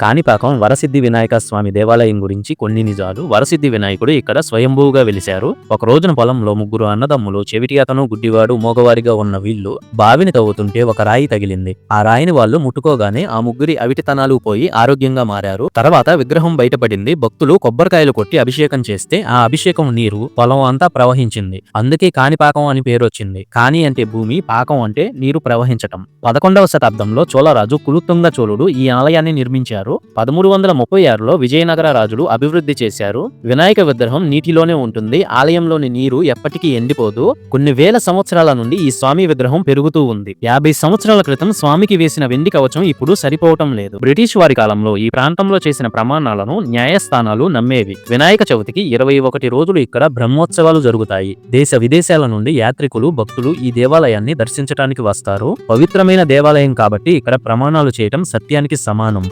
కాణిపాకం వరసిద్ధి వినాయక స్వామి దేవాలయం గురించి కొన్ని నిజాలు. వరసిద్ధి వినాయకుడు ఇక్కడ స్వయంభూగా వెలిశారు. ఒక రోజున పొలంలో ముగ్గురు అన్నదమ్ములు చెవిటి అతను గుడ్డివాడు మోగవారిగా ఉన్న వీళ్ళు బావిని తవ్వుతుంటే ఒక రాయి తగిలింది. ఆ రాయిని వాళ్ళు ముట్టుకోగానే ఆ ముగ్గురి అవిటితనాలు పోయి ఆరోగ్యంగా మారారు. తర్వాత విగ్రహం బయటపడింది. భక్తులు కొబ్బరికాయలు కొట్టి అభిషేకం చేస్తే ఆ అభిషేకం నీరు పొలం అంతా ప్రవహించింది. అందుకే కాణిపాకం అని పేరు వచ్చింది. కాణి అంటే భూమి పాకం అంటే నీరు ప్రవహించటం. పదకొండవ శతాబ్దంలో చోళరాజు కులుతుంగ చోళుడు ఈ ఆలయాన్ని నిర్మించారు. పదమూడు వందల ముప్పై ఆరులో విజయనగర రాజులు అభివృద్ధి చేశారు. వినాయక విగ్రహం నీటిలోనే ఉంటుంది. ఆలయంలోని నీరు ఎప్పటికీ ఎండిపోదు. కొన్ని వేల సంవత్సరాల నుండి ఈ స్వామి విగ్రహం పెరుగుతూ ఉంది. యాభై సంవత్సరాల క్రితం స్వామికి వేసిన వెండి కవచం ఇప్పుడు సరిపోవటం లేదు. బ్రిటిష్ వారి కాలంలో ఈ ప్రాంతంలో చేసిన ప్రమాణాలను న్యాయస్థానాలు నమ్మేవి. వినాయక చవితికి ఇరవై ఒకటి రోజులు ఇక్కడ బ్రహ్మోత్సవాలు జరుగుతాయి. దేశ విదేశాల నుండి యాత్రికులు భక్తులు ఈ దేవాలయాన్ని దర్శించడానికి వస్తారు. పవిత్రమైన దేవాలయం కాబట్టి ఇక్కడ ప్రమాణాలు చేయటం సత్యానికి సమానం.